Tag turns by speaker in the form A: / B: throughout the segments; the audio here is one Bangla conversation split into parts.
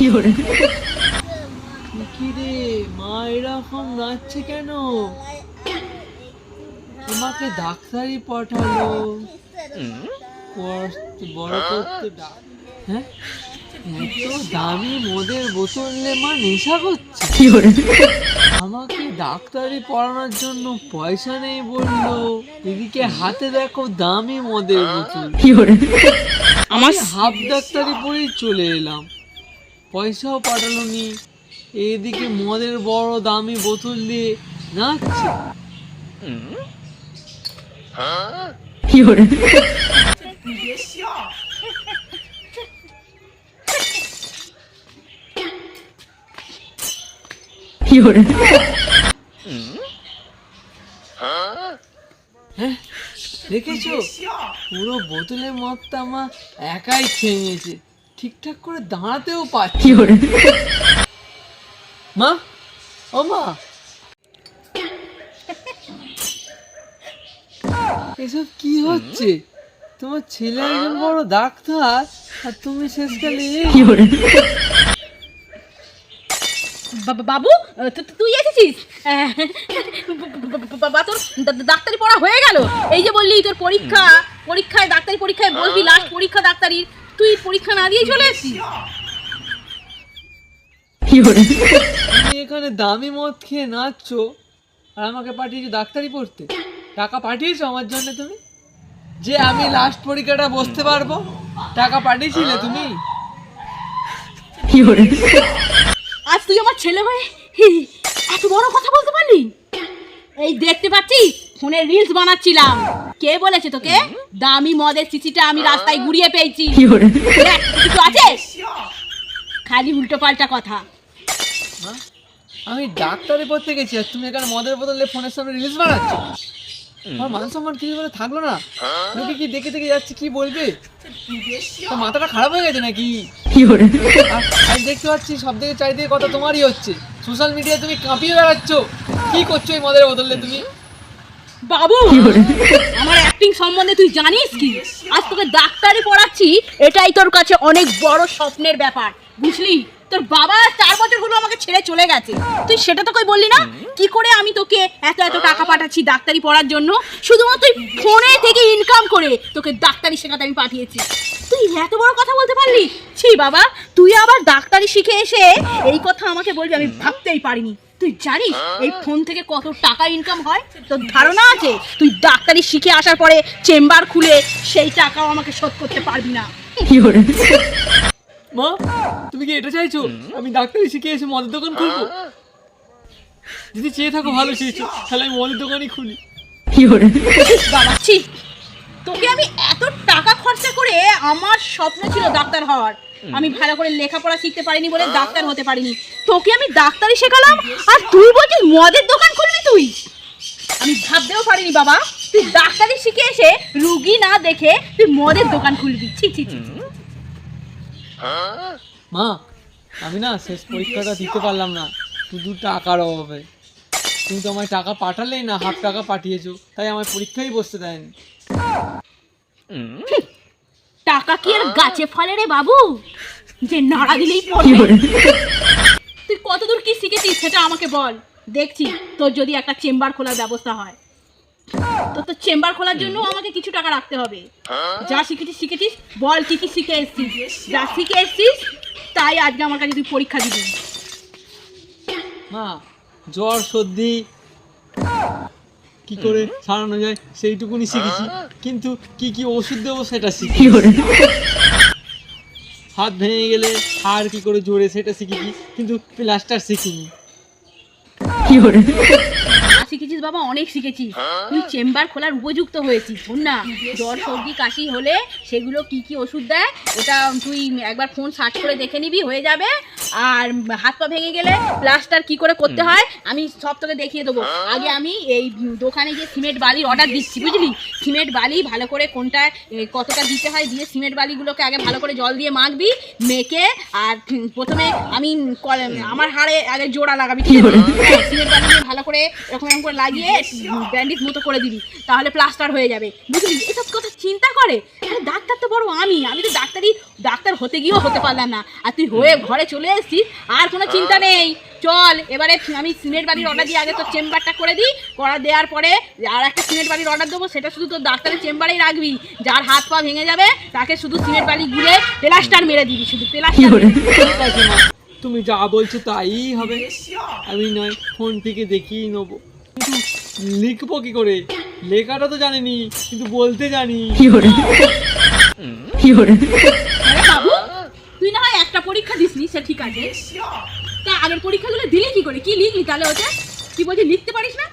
A: কি রে মা এরকম নাচছে কেন? তোমাকে ডাক্তারি পাঠালো। বড় করতে হ্যাঁ? এত দামি মদের বোতল নিয়ে মা নেশা করছে। আমাকে ডাক্তারি পড়ানোর জন্য পয়সা নেই বলল। এদিকে হাতে দেখো দামি মদের বোতল। আমার হাফ ডাক্তারি পরেই চলে এলাম। পয়সাও পাঠালো নি এইদিকে মদের বড় দামি বোতল দিয়ে নাচছে। হ্যাঁ দেখেছ? পুরো বোতলের মদটা আমার একাই খেয়ে নিয়েছে। ঠিকঠাক করে দাঁড়াতেও পারছি মা? ও মা? এসব কি হচ্ছে? তোমার ছেলে একজন বড় ডাক্তার আর তুমি শেষকালে
B: বাবা- বাবু তু- তু- তুই এসেছিস? বাবা তোর ডাক্তারি পড়া হয়ে গেল। এই যে বললি তোর পরীক্ষা পরীক্ষায় ডাক্তারি পরীক্ষায় বলবি লাস্ট পরীক্ষা ডাক্তারির। তুই পরীক্ষা না দিয়ে চলে এসেছিস?
A: তুমি এখানে দামি মদ খেয়ে নাচছো আর আমাকে পাঠিয়েছো ডাক্তারি পড়তে। টাকা পাঠিয়েছো আমার জন্য তুমি? যে আমি লাস্ট পরীক্ষাটা বসতে পারব টাকা পাঠিয়েছিলে তুমি?
B: আজ তুই আমার ছেলে হয়ে হি, এত বড় কথা বলতে পারলি? এই দেখতে পাচ্ছিস? ফোনে রিলস বানাচ্ছিলাম। কে বলেছে তোকে? দামি মদের চিচিটা আমি রাস্তায় ঘুরিয়ে পেয়েছি। কিছু আছে? খালি উল্টো পাল্টা কথা
A: আমি ডাক্তারি পড়তে গেছি আর তুমি এখানে মদের বদলে ফোনের সামনে রিলস বানাচ্ছ। আমার মান সম্মান কিছু বলে থাকল না? লোকে কি দেখে দেখে যাচ্ছে কি বলবে? মাথাটা খারাপ হয়ে গেছে নাকি? আমি দেখতে পাচ্ছি সব দিকে চারিদিকে কথা তোমারই হচ্ছে। সোশ্যাল মিডিয়ায় তুমি কাঁপিয়ে বেড়াচ্ছ। কি করছ এই মদের বদলে তুমি?
B: বাবু! আমার অ্যাক্টিং সম্বন্ধে তুই জানিস কি? আজ তোকে ডাক্তারি পড়াচ্ছি এটাই তোর কাছে অনেক বড় স্বপ্নের ব্যাপার। বুঝলি? তোর বাবা চার বছর হলো আমাকে ছেড়ে চলে গেছে। তুই সেটা তো কই বললি না? কি করে আমি তোকে এত এত টাকা পাঠাচ্ছি ডাক্তারি পড়ার জন্য? শুধুমাত্র তুই ফোনে থেকে ইনকাম করে তোকে ডাক্তারি শেখাতে আমি পাঠিয়েছি। তুই এত বড় কথা বলতে পারলি? ছি বাবা তুই আবার ডাক্তারি শিখে এসে এই কথা আমাকে বলবি আমি ভাবতেই পারিনি। তুই জানিস এই ফোন থেকে কত টাকা ইনকাম হয়? তোর ধারণা আছে? তুই ডাক্তারি শিখে আসার পরে চেম্বার খুলে সেই টাকাও আমাকে শোধ করতে পারবি না।
A: মা তুমি কি এটা চাইছো? আমি ডাক্তারি শিখে এসে মদের দোকান খুলবো? যদি চেয়ে থাকো ভালো চেয়েছো তাহলে আমি মদের দোকানই খুলি।
B: বাবা ছি! তোকে আমি এত টাকা খরচা করে আমার স্বপ্ন ছিল ডাক্তার হওয়ার। আমি ভালো করে লেখাপড়া শিখতে পারিনি বলে ডাক্তার হতে পারিনি। তোকে আমি ডাক্তারি শেখালাম আর তুই বলছিস মদের দোকান খুলবি তুই? আমি ভাবতেও পারিনি বাবা তুই ডাক্তারি শিখে এসে রুগী না দেখে তুই মদের দোকান খুলবি। ছি ছি ছি।
A: মা আমি না শেষ পরীক্ষাটা দিতে পারলাম না। শুধু টাকার অভাবে। তুমি তো আমায় টাকা পাঠালেই না হাফ টাকা পাঠিয়েছো তাই আমার পরীক্ষাই বসতে দেয়নি।
B: টাকা কি আর গাছে ফলে রে বাবু? যে নাড়া দিলেই পড়বে। তুই কতদূর কি শিখেছিস সেটা আমাকে বল। দেখছি তোর যদি একটা চেম্বার খোলার ব্যবস্থা হয়। তো তোর চেম্বার খোলার জন্য আমাকে কিছু টাকা রাখতে হবে। যা শিখেছিস শিখেছিস বল কি কি শিখে এসছিস। যা শিখে এসছিস তাই আজকে আমার কাছে তুই পরীক্ষা দিবি।
A: মা জ্বর সর্দি। কি করে সারানো যায় সেইটুকুনি শিখেছি। কিন্তু কি কি ওষুধ দেবো সেটা শিখি হাত ভেঙে গেলে হাড় কি করে জোরে সেটা শিখেছি কিন্তু প্লাস্টার শিখিনি।
B: কি শিখেছিস শিখেছিস বাবা অনেক শিখেছিস। তুই চেম্বার খোলার উপযুক্ত হয়েছিস শোন না। জ্বর সর্দি কাশি হলে সেগুলো কি কি ওষুধ দেয় ওটা তুই একবার ফোন সার্চ করে দেখে নিবি হয়ে যাবে। আর হাত পা ভেঙে গেলে প্লাস্টার কি করে করতে হয় আমি সব তোকে দেখিয়ে দেবো। আগে আমি এই দোকানে গিয়ে সিমেন্ট বালির অর্ডার দিচ্ছি বুঝলি? সিমেন্ট বালি ভালো করে কোনটা কতটা দিতে হয় দিয়ে সিমেন্ট বালিগুলোকে আগে ভালো করে জল দিয়ে মাখবি মেখে আর প্রথমে আমি আমার হাড়ে আগে জোড়া লাগাবি ঠিক আছে? হ্যাঁ, সিমেন্ট বালি ভালো করে এরকম এরকম করে লাগিয়ে ব্যান্ডেজ মতো করে দিবি তাহলে প্লাস্টার হয়ে যাবে। বুঝলি? এসব কথা চিন্তা করে? ডাক্তার তো বড় আমি আমি তো ডাক্তারি ডাক্তার হতে গিয়েও হতে পারলাম না। আর তুই হয়ে ঘরে চলে এসেছিস আর কোনো চিন্তা নেই। চল এবারে আমি সিমেন্ট বাড়ির অর্ডার দিয়ে আগে তোর চেম্বারটা করে দিই। করা দেওয়ার পরে আর একটা সিমেন্ট বাড়ির অর্ডার দেবো সেটা শুধু তোর ডাক্তারের চেম্বারেই রাখবি। যার হাত পা ভেঙে যাবে তাকে শুধু সিমেন্ট বাড়ি গুলে প্লাস্টার মেরে দিবি শুধু প্লাস্টার
A: তুমি যা বলছো তাই হবে। আমি নয় ফোন থেকে দেখিয়ে নেব। কিন্তু লিখব কি করে? লেখাটা তো জানিনি কিন্তু বলতে জানি।
B: আরে বাবু তুই না হয় একটা পরীক্ষা দিসনি সে ঠিক আছে। তা আগের পরীক্ষাগুলো দিলি কি করে? কি লিখলি তাহলে ওতে? কি বলছি লিখতে পারিস না?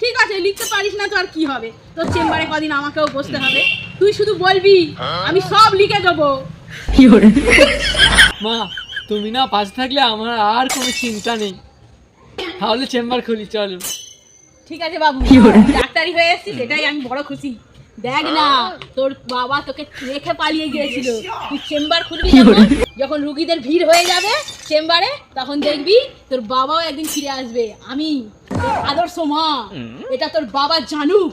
B: ঠিক আছে লিখতে পারিস না তো আর কি হবে? তোর চেম্বারে কদিন আমাকেও বসতে হবে। তুই শুধু বলবি আমি সব লিখে দেবো।
A: মা তুমি না পাশে থাকলে আমার আর কোনো চিন্তা নেই। তাহলে চেম্বার খুলি চলো।
B: ঠিক আছে বাবু ডাক্তারি হয়ে এসেছিস এটাই আমি বড় খুশি। দেখ না তোর বাবা তোকে রেখে পালিয়ে গিয়েছিল। তুই চেম্বার খুলবি যখন? যখন রুগীদের ভিড় হয়ে যাবে চেম্বারে তখন দেখবি তোর বাবাও একদিন ফিরে আসবে। আমি আদর্শ মা। এটা তোর বাবা জানুক।